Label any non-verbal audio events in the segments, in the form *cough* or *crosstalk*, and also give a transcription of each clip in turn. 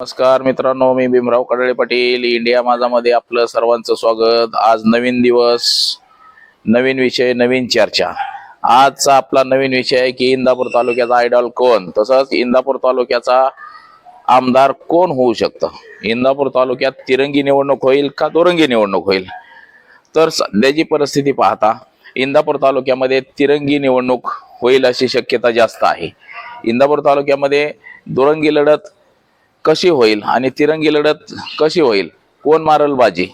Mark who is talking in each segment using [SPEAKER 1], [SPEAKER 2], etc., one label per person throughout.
[SPEAKER 1] नमस्कार मित्रांनो मी भीमराव कडळे पाटील इंडिया माझामध्ये आपलं सर्वांचं स्वागत. आज नवीन दिवस नवीन विषय नवीन चर्चा. आजचा आपला नवीन विषय आहे की इंदापूर तालुक्याचा आयडॉल कोण? तसंच इंदापूर तालुक्याचा आमदार कोण होऊ शकतं? इंदापूर तालुक्यात तिरंगी निवडणूक होईल का दुरंगी निवडणूक होईल? तर सध्याची परिस्थिती पाहता इंदापूर तालुक्यामध्ये तिरंगी निवडणूक होईल अशी शक्यता जास्त आहे. इंदापूर तालुक्यामध्ये दुरंगी लढत कशी होईल आणि तिरंगी लढत कशी होईल? कोण मारल बाजी?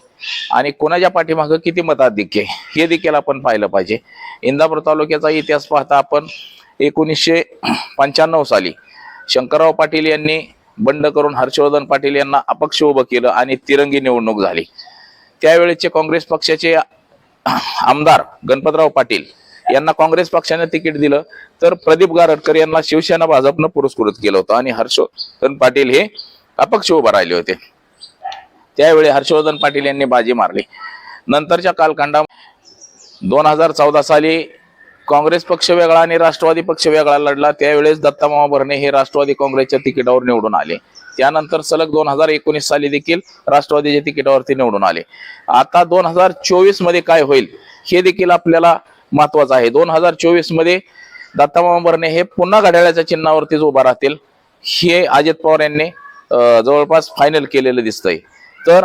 [SPEAKER 1] आणि कोणाच्या पाठीमागं किती मताधिक्य हे देखील आपण पाहिलं पाहिजे. इंदापूर तालुक्याचा इतिहास पाहता आपण एकोणीसशे पंच्याण्णव साली शंकरराव पाटील यांनी बंड करून हर्षवर्धन पाटील यांना अपक्ष उभं केलं आणि तिरंगी निवडणूक झाली. त्यावेळेचे काँग्रेस पक्षाचे आमदार गणपतराव पाटील यांना काँग्रेस पक्षाने तिकीट दिलं तर प्रदीप गारटकर यांना शिवसेना भाजपनं पुरस्कृत केलं होतं. आणि हर्षवर्धन पाटील हे अपक्ष उभं राहिले होते. त्यावेळी हर्षवर्धन पाटील यांनी बाजी मारली. नंतरच्या कालखंडा दोन हजार चौदा साली काँग्रेस पक्ष वेगळा आणि राष्ट्रवादी पक्ष वेगळा लढला. त्यावेळेस दत्तामामा भरणे हे राष्ट्रवादी काँग्रेसच्या तिकिटावर निवडून आले. त्यानंतर सलग दोन हजार एकोणीस साली देखील राष्ट्रवादीच्या तिकिटावरती निवडून आले. आता दोन हजार चोवीसमध्ये काय होईल हे देखील आपल्याला महत्त्वाचा आहे. दोन हजार चोवीसमध्ये दत्तामामा भरणे हे पुन्हा घड्याळ्याच्या चिन्हावरतीच उभा राहतील. हे अजित पवार यांनी जवळपास फायनल केलेलं दिसतंय. तर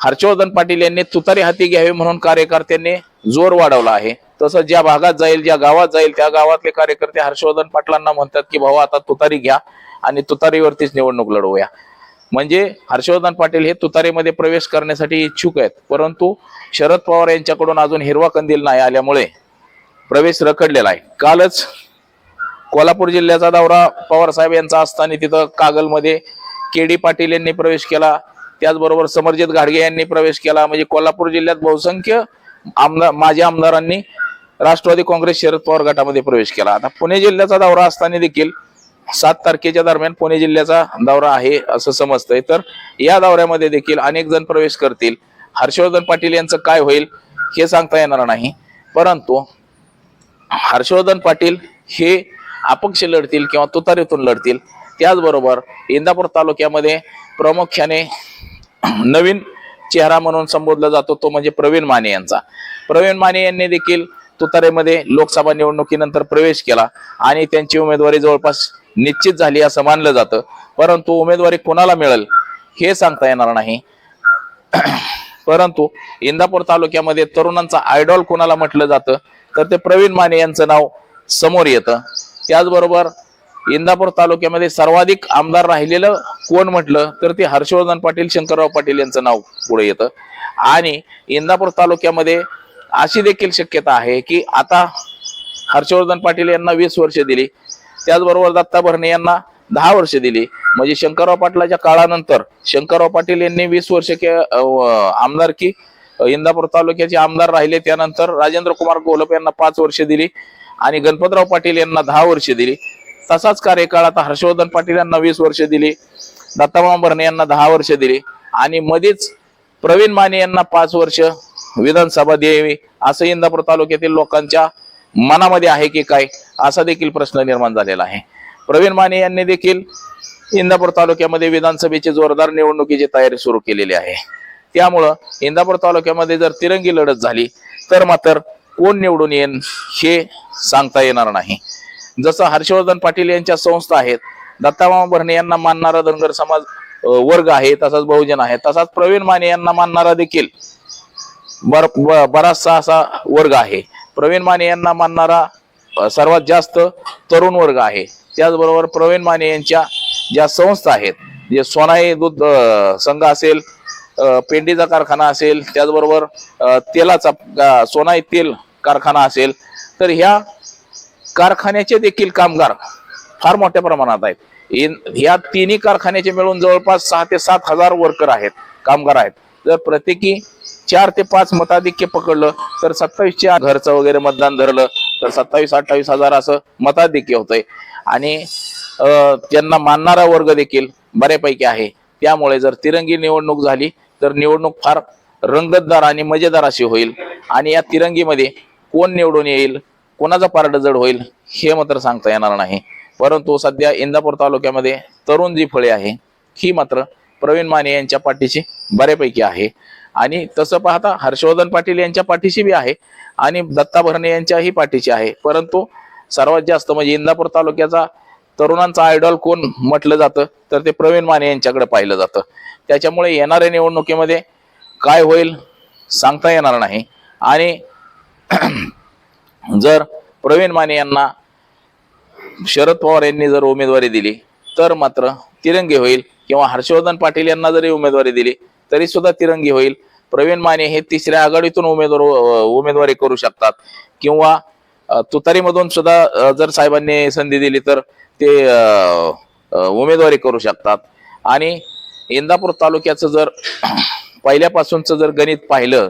[SPEAKER 1] हर्षवर्धन पाटील यांनी तुतारी हाती घ्यावी म्हणून कार्यकर्त्यांनी जोर वाढवला आहे. तसं ज्या भागात जाईल ज्या गावात जाईल त्या गावातले कार्यकर्ते हर्षवर्धन पाटलांना म्हणतात की भाऊ आता तुतारी घ्या आणि तुतारीवरतीच निवडणूक लढवूया. म्हणजे हर्षवर्धन पाटील हे तुतारेमध्ये प्रवेश करण्यासाठी इच्छुक आहेत. परंतु शरद पवार यांच्याकडून अजून हिरवा कंदील नाही आल्यामुळे प्रवेश रखडलेला आहे. कालच कोल्हापूर जिल्ह्याचा दौरा पवार साहेब यांचा असताना तिथं कागलमध्ये के डी पाटील यांनी प्रवेश केला. त्याचबरोबर समरजित घाडगे यांनी प्रवेश केला. म्हणजे कोल्हापूर जिल्ह्यात बहुसंख्य आमदार माजी आमदारांनी राष्ट्रवादी काँग्रेस शरद पवार गटामध्ये प्रवेश केला. आता पुणे जिल्ह्याचा दौरा असताना देखील सात तारखेच्या दरम्यान पुणे जिल्ह्याचा दौरा आहे असं समजतंय. तर या दौऱ्यामध्ये देखील अनेक जण प्रवेश करतील. हर्षवर्धन पाटील यांचं काय होईल हे सांगता येणार नाही. परंतु हर्षवर्धन पाटील हे अपक्ष लढतील किंवा तुतारीतून लढतील. त्याचबरोबर इंदापूर तालुक्यामध्ये प्रामुख्याने नवीन चेहरा म्हणून संबोधला जातो तो म्हणजे प्रवीण माने यांचा. प्रवीण माने यांनी देखील तुतारेमध्ये लोकसभा निवडणुकीनंतर प्रवेश केला आणि त्यांची उमेदवारी जवळपास निश्चित झाली असं मानलं जातं. परंतु उमेदवारी कोणाला मिळेल हे सांगता येणार नाही. परंतु इंदापूर तालुक्यामध्ये तरुणांचा आयडॉल कोणाला म्हटलं जातं? तर ते प्रवीण माने यांचं नाव समोर येतं. त्याचबरोबर इंदापूर तालुक्यामध्ये सर्वाधिक आमदार राहिलेलं कोण म्हटलं? तर ते हर्षवर्धन पाटील शंकरराव पाटील यांचं नाव पुढे येतं. आणि इंदापूर तालुक्यामध्ये अशी देखील शक्यता आहे की आता हर्षवर्धन पाटील यांना वीस वर्ष दिली. त्याचबरोबर दत्ता भरणे यांना दहा वर्ष दिली. म्हणजे शंकरराव पाटलाच्या काळानंतर शंकरराव पाटील यांनी वीस वर्ष के आमदारकी इंदापूर तालुक्याचे आमदार राहिले. त्यानंतर राजेंद्र कुमार गोलप यांना पाच वर्ष दिली आणि गणपतराव पाटील यांना दहा वर्ष दिली. तसाच कार्यकाळ आता हर्षवर्धन पाटील यांना वीस वर्ष दिली. दत्तामामा भरणे यांना दहा वर्ष दिली. आणि मध्येच प्रवीण माने यांना पाच वर्ष विधानसभा द्यावी असं इंदापूर तालुक्यातील लोकांच्या मनामध्ये आहे की काय असा देखील प्रश्न निर्माण झालेला आहे. प्रवीण माने यांनी देखील इंदापूर तालुक्यामध्ये विधानसभेची जोरदार निवडणुकीची तयारी सुरू केलेली आहे. त्यामुळं इंदापूर तालुक्यामध्ये जर तिरंगी लढत झाली तर मात्र कोण निवडून येईल हे सांगता येणार नाही. जसं हर्षवर्धन पाटील यांच्या संस्था आहेत दत्तामामा भरणे यांना मानणारा धनगर समाज वर्ग आहे तसाच बहुजन आहे तसाच प्रवीण माने यांना मानणारा देखील बर बराचसा असा वर्ग आहे. प्रवीण माने यांना मानणारा सर्वात जास्त तरुण वर्ग आहे. त्याचबरोबर प्रवीण माने यांच्या ज्या संस्था आहेत जे सोनाई दूध संघ असेल पेंडीचा कारखाना असेल त्याचबरोबर तेलाचा सोनाई तेल कारखाना असेल तर ह्या कारखान्याचे देखील कामगार फार मोठ्या प्रमाणात आहेत. इन- तिन्ही कारखान्याचे मिळून जवळपास सहा ते सात हजार वर्कर आहेत कामगार आहेत. जर प्रत्येकी चार ते पाच मताधिक्य पकडलं तर सत्तावीसच्या घरचं वगैरे मतदान धरलं तर सत्तावीस अठ्ठावीस हजार असं मताधिक्य होतंय. आणि त्यांना मानणारा वर्ग देखील बऱ्यापैकी आहे. त्यामुळे जर तिरंगी निवडणूक झाली तर निवडणूक फार रंगतदार आणि मजेदार अशी होईल. आणि या तिरंगीमध्ये कोण निवडून येईल कोणाचा पारड जड होईल हे मात्र सांगता येणार नाही. परंतु सध्या इंदापूर तालुक्यामध्ये तरुण जी फळे आहे ही मात्र प्रवीण माने यांच्या पाठीशी बऱ्यापैकी आहे. आणि तसं पाहता हर्षवर्धन पाटील यांच्या पाठीशी बी आहे आणि दत्ता भरणे यांच्याही पाठीशी आहे. परंतु सर्वात जास्त म्हणजे इंदापूर तालुक्याचा तरुणांचा आयडॉल कोण म्हटलं जातं? तर ते प्रवीण माने यांच्याकडे पाहिलं जातं. त्याच्यामुळे येणाऱ्या निवडणुकीमध्ये काय होईल सांगता येणार नाही. आणि *clears throat* जर प्रवीण माने यांना शरद पवार यांनी जर उमेदवारी दिली तर मात्र तिरंगी होईल. किंवा हर्षवर्धन पाटील यांना जरी उमेदवारी दिली तरी सुद्धा तिरंगी होईल. प्रवीण माने हे तिसऱ्या आघाडीतून उमेदवार उमेदवारी करू शकतात. किंवा तुतारीमधून सुद्धा जर साहेबांनी संधी दिली तर ते उमेदवारी करू शकतात. आणि इंदापूर तालुक्याचं जर *clears throat* पहिल्यापासूनचं जर गणित पाहिलं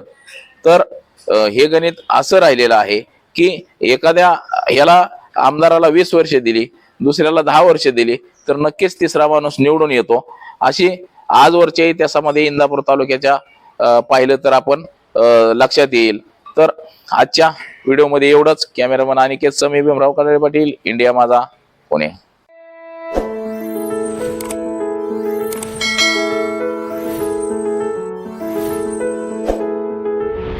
[SPEAKER 1] तर हे गणित असं राहिलेलं आहे की एखाद्या ह्याला आमदाराला वीस वर्षे दिली दुसऱ्याला दहा वर्ष दिली तर नक्कीच तिसरा माणूस निवडून येतो. अशी आजवरच्या इतिहासामध्ये इंदापूर तालुक्याच्या पाहिलं तर आपण लक्षात येईल. तर आजच्या व्हिडिओमध्ये एवढंच. Cameraman Aniket Sami Bhimrao Kadale Patil India Majha Pune.